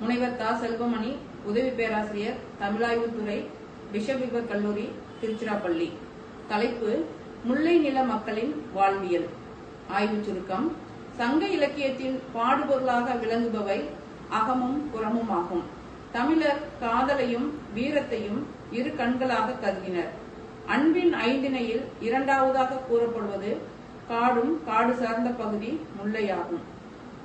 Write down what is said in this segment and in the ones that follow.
முனைவர் தா. செல்வமணி உதவி பேராசிரியர் தமிழாய்வுத்துறை பிஷப்பிபர் கல்லூரி திருச்சிராப்பள்ளி. தலைப்பு முல்லை நில மக்களின் வாழ்வியல். ஆய்வுச் சுருக்கம் சங்க இலக்கியத்தின் பாடுபொருளாக விளங்குபவை அகமும் புறமும் ஆகும் தமிழர் காதலையும் வீரத்தையும் இரு கண்களாக கருதினர். அன்பின் ஐந்திணையில் இரண்டாவதாக கூறப்படுவது காடும் காடு சார்ந்த பகுதி முல்லையாகும்.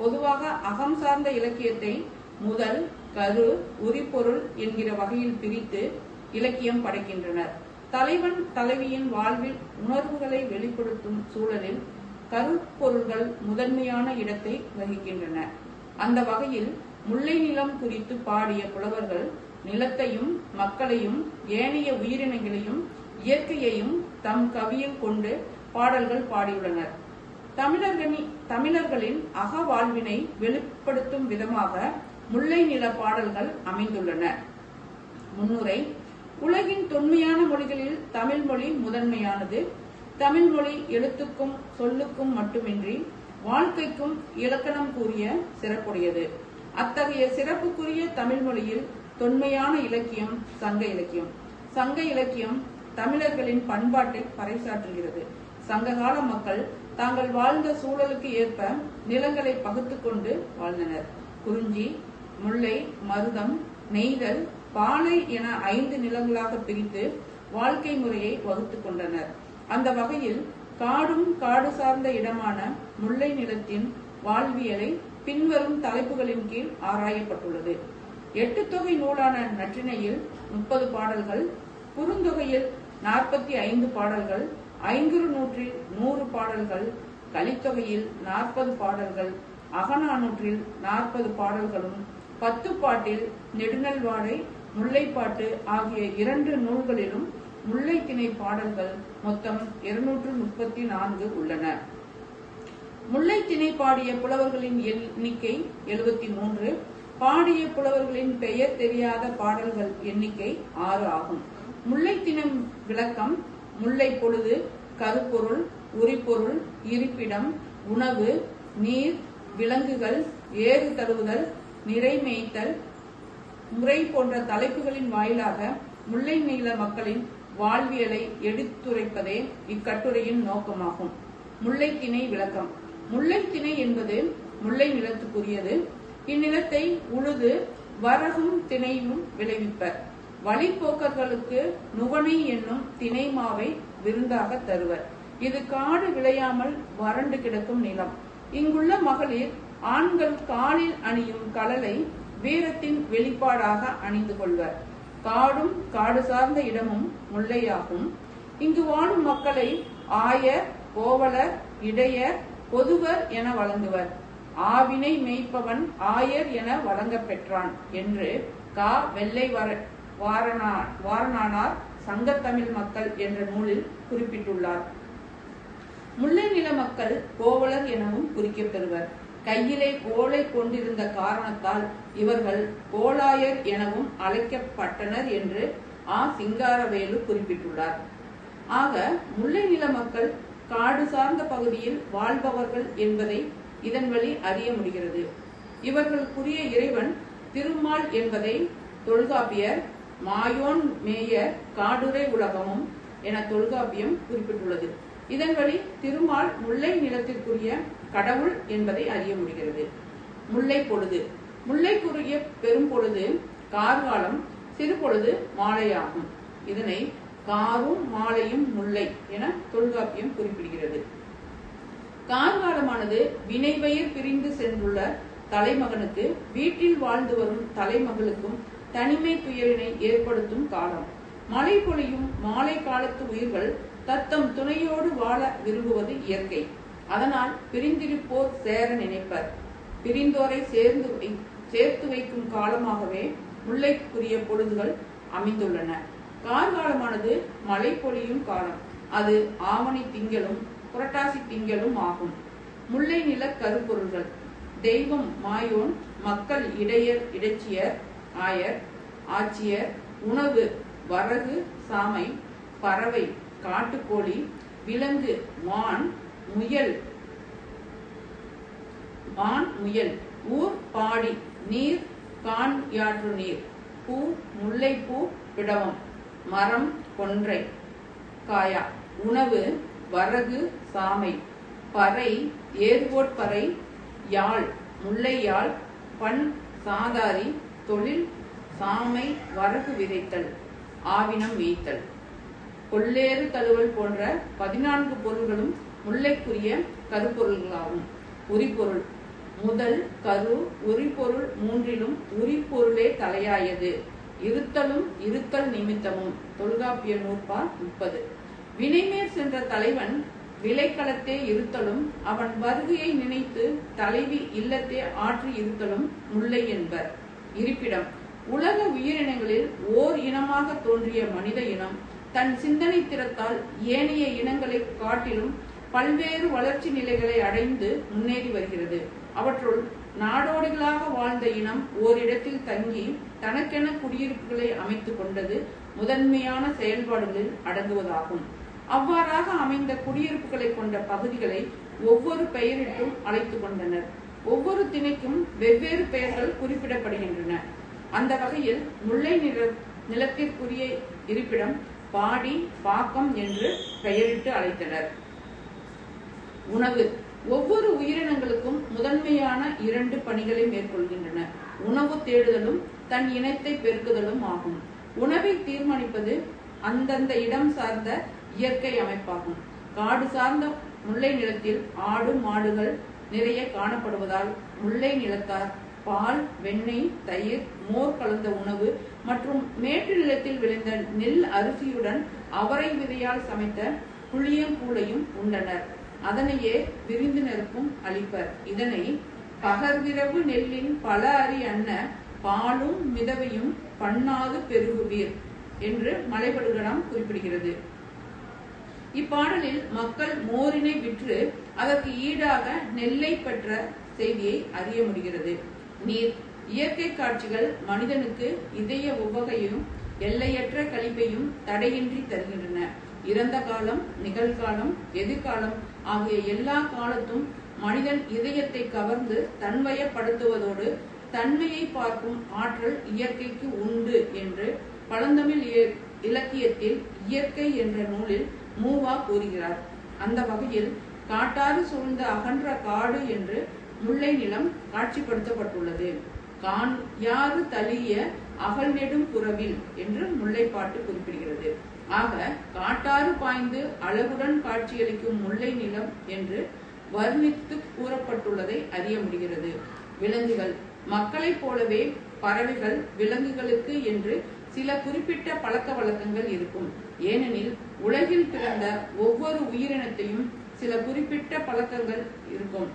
பொதுவாக அகம் சார்ந்த இலக்கியத்தை முதல் கரு உரிப்பொருள் என்கிற வகையில் பிரித்து இலக்கியம் படைக்கின்றனர். தலைவன் தலைவியின் வாழ்வில் உணர்வுகளை வெளிப்படுத்தும் சூழலில் கருப்பொருள்கள் முதன்மையான இடத்தை வகிக்கின்றன. அந்த வகையில் முல்லை நிலம் குறித்து பாடிய புலவர்கள் நிலத்தையும் மக்களையும் ஏனைய உயிரினங்களையும் இயற்கையையும் தம் கவியில் கொண்டு பாடல்கள் பாடியுள்ளனர். தமிழர்களின் தமிழர்களின் அக வாழ்வினை வெளிப்படுத்தும் விதமாக முல்லை நில பாடல்கள் அமைந்துள்ளன. முன்னுரை உலகின் தொன்மையான மொழிகளில் தமிழ் மொழி முதன்மையானது. தமிழ் மொழி எழுத்துக்கும் சொல்லுக்கும் மட்டுமின்றி வாழ்க்கைக்கும் இலக்கணம் கூறிய சிறப்புடையது. அத்தகைய சிறப்புக்குரிய தமிழ் மொழியில் தொன்மையான இலக்கியம் சங்க இலக்கியம். சங்க இலக்கியம் தமிழர்களின் பண்பாட்டை பறைசாற்றுகிறது. சங்ககால மக்கள் தாங்கள் வாழ்ந்த சூழலுக்கு ஏற்ப நிலங்களை பகுத்து கொண்டு வாழ்ந்தனர். குறிஞ்சி முல்லை மருதம் நெய்தல் பாலை என ஐந்து நிலங்களாக பிரித்து வாழ்க்கை முறையை வகுத்துக் கொண்டனர். அந்த வகையில் காடும் காடு சார்ந்த இடமான முல்லை நிலத்தின் வாழ்வியலை பின்வரும் தலைப்புகளின் கீழ் ஆராயப்பட்டுள்ளது. எட்டு தொகை நூலான நற்றினையில் முப்பது பாடல்கள் குறுந்தொகையில் நாற்பத்தி ஐந்து பாடல்கள் ஐங்குறு நூற்றில் நூறு பாடல்கள் கலித்தொகையில் நாற்பது பாடல்கள் அகநானூற்றில் நாற்பது பாடல்களும் பத்து பாட்டில் நெடுநல்வாடை முல்லைப்பாட்டு ஆகிய இரண்டு நூல்களிலும் முல்லைத்திணை பாடல்கள் மொத்தம் இருநூற்று முப்பத்தி நான்கு உள்ளன. முல்லைத்திணை பாடிய புலவர்களின் எண்ணிக்கை எழுபத்தி மூன்று பாடிய புலவர்களின் பெயர் தெரியாத பாடல்கள் எண்ணிக்கை ஆறு ஆகும். முல்லைத்திணம் விளக்கம் முல்லை பொழுது கருப்பொருள் உரிப்பொருள் இருப்பிடம் உணவு நீர் விலங்குகள் ஏறு தழுவுதல் நிறைமேய்த்தல் முறை போன்ற தலைப்புகளின் வாயிலாக முல்லை நீள மக்களின் வாழ்வியலை எடுத்துரைப்பதே இக்கட்டுரையின் நோக்கமாகும். முல்லைத்திணை விளக்கம். முல்லைத்திணை என்பது முல்லை நிலத்துக்குரியது. இந்நிலத்தை உழுது வரகும் திணையும் விளைவிப்பர். வழிப்போக்கர்களுக்கு நுவனை என்னும் திணை மாவை விருந்தாக தருவர். இது காடு விளையாமல் வறண்டு கிடக்கும் நிலம். இங்குள்ள மகளிர் ஆண்கள் காலில் அணியும் கலலை வீரத்தின் வெளிப்பாடாக அணிந்து கொள்வர். காடும் காடு சார்ந்த இடமும் முல்லையாகும். இங்கு வாழும் மக்களை ஆயர் கோவலர் இடையர் பொதுவர் என வழங்குவர். ஆவினை மேய்ப்பவன் ஆயர் என வழங்க பெற்றான் என்று கா. வெள்ளை வாரணா வாரணானார் சங்கத்தமிழ் மக்கள் என்ற நூலில் குறிப்பிட்டுள்ளார். முல்லை நில மக்கள் கோவலர் எனவும் குறிக்கப்பெறுவர். கையிலே கோலை கொண்டிருந்த காரணத்தால் இவர்கள் கோலாயர் எனவும் அழைக்கப்பட்டனர் என்று ஆ. சிங்காரவேலு குறிப்பிட்டுள்ளார். ஆக முல்லை நில மக்கள் காடு சார்ந்த பகுதியில் வாழ்பவர்கள் என்பதை இதன் வழி அறிய முடிகிறது. இவர்களுக்குரிய இறைவன் திருமால் என்பதை தொல்காப்பியர் மாயோன் மேயர் காடுரை உலகமும் என தொல்காப்பியம் குறிப்பிட்டுள்ளது. இதன் வழி திருமால் முல்லை நிலத்திற்குரிய கடவுள் என்பதை அறிய முடிகிறது. முல்லை பொழுது. முல்லைக்குரிய பெரும் பொழுது கார்காலம் சிறு பொழுது மாலையாகும். இதனை காரும் மாலையும் முல்லை என தொல்காப்பியம் குறிப்பிடுகிறது. கார்காலமானது வினைவயிர் பிரிந்து சென்றுள்ள தலைமகனுக்கு வீட்டில் வாழ்ந்து வரும் தலைமகளுக்கும் தனிமை துயரினை ஏற்படுத்தும் காலம். மழை பொழியும் மாலை காலத்து உயிர்கள் தத்தம் துணையோடு வாழ விரும்புவது இயற்கை. அதனால் பிரிந்திருப்போர் சேர நினைப்பர். பிரிந்தோரை சேர்ந்து வை- சேர்த்து வைக்கும் காலமாகவே முல்லைக்குரிய பொழுதுகள் அமைந்துள்ளன. கார்காலமானது மழை பொழியும் காலம். அது ஆவணி திங்களும் புரட்டாசி திங்களும் ஆகும். முல்லை நில கருப்பொருள்கள். தெய்வம் மாயோன் மக்கள் இடையர் இடைச்சியர் ஆயர் ஆட்சியர் உணவு வரகு சாமை பறவை காட்டுக்கோழி விலங்கு மான் முயல். மான் முயல். ஊர் பாடி. நீர் கான் யாற்று நீர். பூ முல்லைப்பூ பிடவம். மரம் கொன்றை. காயா. உணவு வரகு சாமை. பறை ஏர்வோட்பறை யாழ். முல்லையாழ் பண் சாதாரி தொழில் சாமை வரகு விதைத்தல். ஆவினம் வேய்த்தல். கொள்ளேறு கழுவல் போன்ற பதினான்கு பொருள்களும் முல்லைக்குரிய கருப்பொருள்களாகும். உரிபொருள் முதல் கரு உரிபொருள் மூன்றிலும் உரிபொருளே தலையாயது. இருத்தலும் இருத்தல் நிமித்தமும். தொல்காப்பிய நூற்பா முப்பது. வினைமேற் சென்ற தலைவன் விலைக்களத்தே இருத்தலும் அவன் வருகையை நினைத்து தலைவி இல்லத்தே ஆற்றி இருத்தலும் முல்லை என்பர். இருப்பிடம். உலக உயிரினங்களில் ஓர் இனமாக தோன்றிய மனித இனம் தன் சிந்தனை திறத்தால் ஏனைய இனங்களை காட்டிலும் பல்வேறு வளர்ச்சி நிலைகளை அடைந்து முன்னேறி வருகிறது. அவற்றுள் நாடோடிகளாக வாழ்ந்த இனம் ஓரிடத்தில் தங்கி தனக்கென குடியிருப்புகளை அமைத்துக் கொண்டது முதன்மையான செயல்பாடுகளில் அடங்குவதாகும். அவ்வாறாக அமைந்த குடியிருப்புகளை கொண்ட பகுதிகளை ஒவ்வொரு பெயரிட்டும் அழைத்துக் கொண்டனர். ஒவ்வொரு திணைக்கும் வெவ்வேறு பெயர்கள் குறிப்பிடப்படுகின்றன. அந்த வகையில் முல்லை நில நிலத்திற்குரிய இருப்பிடம் பாடி பாக்கம் என்று பெயரிட்டு அழைத்தனர். உணவு. ஒவ்வொரு உயிரினங்களுக்கும் முதன்மையான இரண்டு பணிகளை மேற்கொள்கின்றன. உணவு தேடுதலும் தன் இனத்தை பெருக்குதலும் ஆகும். உணவை தீர்மானிப்பது அந்தந்த இடம் சார்ந்த இயற்கை அமைப்பாகும். காடு சார்ந்த முல்லை நிலத்தில் ஆடு மாடுகள் நிறைய காணப்படுவதால் முல்லை நிலத்தார் பால் வெண்ணெய் தயிர் மோர் கலந்த உணவு மற்றும் மேட்டு நிலத்தில் விளைந்த நெல் அரிசியுடன் அவரை விதையால் சமைத்த புளியங்கூளையும் உண்டனர் அதனையே விருந்தினருக்கும் அளிப்பர். இதனை பகர்விரவு நெல்லின் பல அரி அன்ன பாலும் மிதவையும் பண்ணாது பெருகுவீர் என்று மலைபடுகடம் குறிப்பிடுகிறது. இப்பாடலில் மக்கள் மோரினை விற்று அதற்கு ஈடாக நெல்லை பெற்ற செய்தியை அறிய முடிகிறது. நீர். இயற்கை காட்சிகள் மனிதனுக்கு இதய உவகையும் எல்லையற்ற கழிப்பையும் தடையின்றி தருகின்றன. இறந்த காலம் நிகழ்காலம் எதிர்காலம் ஆகிய எல்லா காலத்தும் மனிதன் இதயத்தை கவர்ந்து தன்வயப்படுத்துவதோடு தன்மையை பார்க்கும் ஆற்றல் இயற்கைக்கு உண்டு என்று பழந்தமிழ் இலக்கியத்தில் இயற்கை என்ற நூலில் மூவா கூறுகிறார். அந்த வகையில் காட்டாறு சூழ்ந்த அகன்ற காடு என்று முல்லை நிலம் காட்சிப்படுத்தப்பட்டுள்ளது. கான் யாரு தளிய அகல் நெடும் புறவில் என்று முல்லைப்பாட்டு குறிப்பிடுகிறது. ஆக காட்டாறு பாய்ந்து அழகுடன் காட்சியளிக்கும் முல்லை நிலம் என்று வர்ணித்து கூறப்பட்டுள்ளதை அறிய முடிகிறது. விலங்குகள் மக்களைப் போலவே பறவைகள் விலங்குகளுக்கு என்று சில குறிப்பிட்ட பழக்க வழக்கங்கள் இருக்கும். ஏனெனில் உலகில் பிறந்த ஒவ்வொரு உயிரினத்தையும் சில குறிப்பிட்ட பழக்கங்கள் இருக்கும்.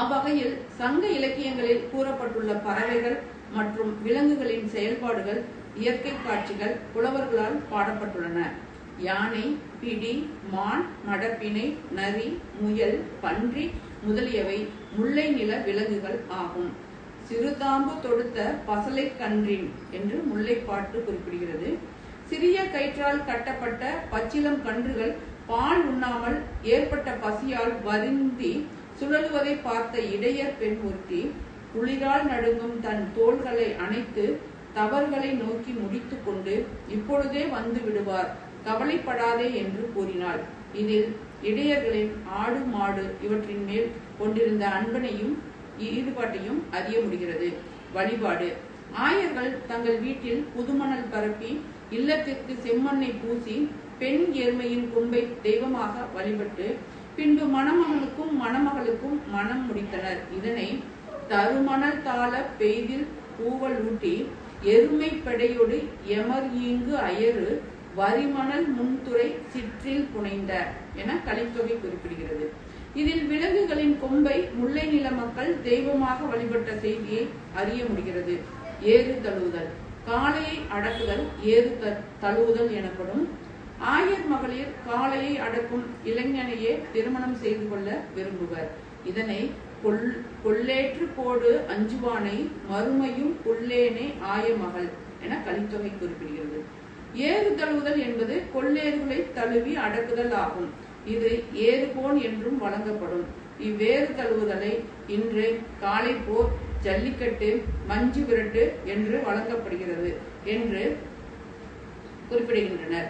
அவ்வகையில் சங்க இலக்கியங்களில் கூறப்பட்டுள்ள பறவைகள் மற்றும் விலங்குகளின் செயல்பாடுகள் இயற்கை காட்சிகள் புலவர்களால் பாடப்பட்டுள்ளன. யானை பிடி மான் மடப்பினை நரி முயல் பன்றி முதலியவை முல்லை நில விலங்குகள் ஆகும். சிறுதாம்பு தொடுத்த பசலை கன்றின் என்று முல்லைப்பாட்டு குறிப்பிடுகிறது. சிறிய கயிற்றால் கட்டப்பட்ட பச்சிலம் கன்றுகள் பால் உண்ணாமல் ஏற்பட்ட பசியால் வருந்தி சுழலுவதை பார்த்த இடையர் பெண் ஒருத்தி குளிரால் நடுங்கும் தன் தோள்களை அணைத்து தவறுகளை நோக்கி முடித்துக் கொண்டு இப்பொழுதே வந்து விடுவார். கவலைப்படாதே என்று கூறினாள். இதில் இடையர்களின் ஆடு மாடு இவற்றின் மேல் கொண்டிருந்த அன்பனையும் ஈடுபாட்டையும் அறிய முடிகிறது. வழிபாடு. ஆயர்கள் தங்கள் வீட்டில் புதுமணல் பரப்பி இல்லத்திற்கு செம்மண்ணை பூசி பெண் எருமையின் கொம்பை தெய்வமாக வழிபட்டு பின்பு மணமகனுக்கும் மணமகளுக்கும் மனம் முடித்தனர். இதனை தருமணல் தாள பெய்தில் பூவல் ஊட்டி எருமை பெடையொடு எமர் ஈங்கு அயரு வரிமணல் முன்துறை சிற்றில் புனைந்த என கலித்தொகை குறிப்பிடுகிறது. இதில் விலங்குகளின் கொம்பை முல்லை நில மக்கள் தெய்வமாக வழிபட்ட செய்தியை அறிய முடிகிறது. ஏறு தழுவுதல். காளையை அடக்குதல் ஏறு தழுவுதல் எனப்படும் ஆயர் மகளிர் காளையை அடக்கும் இளைஞனையே திருமணம் செய்து கொள்ள விரும்புவர். இதனை கொள் கொள்ளேற்று கோடு அஞ்சுவானை மறுமையும் புல்லேனே ஆய மகள் என கலித்தொகை குறிப்பிடுகிறது. ஏறு தழுவுதல் என்பது கொள்ளேறுகளை தழுவி அடக்குதல் ஆகும். இது ஏறுகோன் என்றும் வழங்கப்படும். இவ்வேறு தழுவுதலை இன்று காலை போர் ஜல்லிக்கட்டு மஞ்சு விரட்டு என்று வழங்கப்படுகிறது என்று குறிப்பிடுகின்றனர்.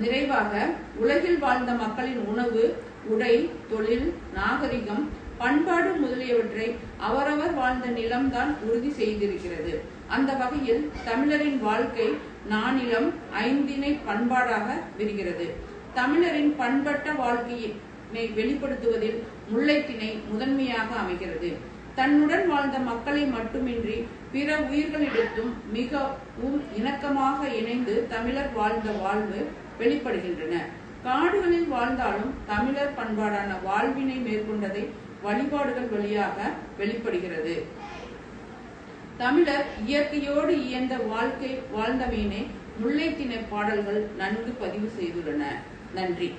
நிறைவாக உலகில் வாழ்ந்த மக்களின் உணவு உடை தொழில் நாகரிகம் பண்பாடு முதலியவற்றை அவரவர் வாழ்ந்த நிலம்தான் உறுதி செய்திருக்கிறது. அந்த வகையில் தமிழரின் வாழ்க்கை நானிலம் ஐந்திணை பண்பாடாக விரிகிறது. தமிழரின் பண்பட்ட வாழ்க்கையினை வெளிப்படுத்துவதில் முல்லைத்திணை முதன்மையாக அமைகிறது. தன்னுடன் வாழ்ந்த மக்களை மட்டுமின்றி பிற உயிர்களிடத்தும் மிகவும் இணக்கமாக இணைந்து தமிழர் வாழ்ந்த வாழ்வு வெளிப்படுகின்றன. காடுகளில் வாழ்ந்தாலும் தமிழர் பண்பாடான வாழ்வினை மேற்கொண்டதை வழிபாடுகள் வழியாக வெளிப்படுகிறது. தமிழர் இயற்கையோடு இயந்த வாழ்க்கை வாழ்ந்தமையினை முல்லைத்திணை பாடல்கள் நன்கு பதிவு செய்துள்ளன. நன்றி.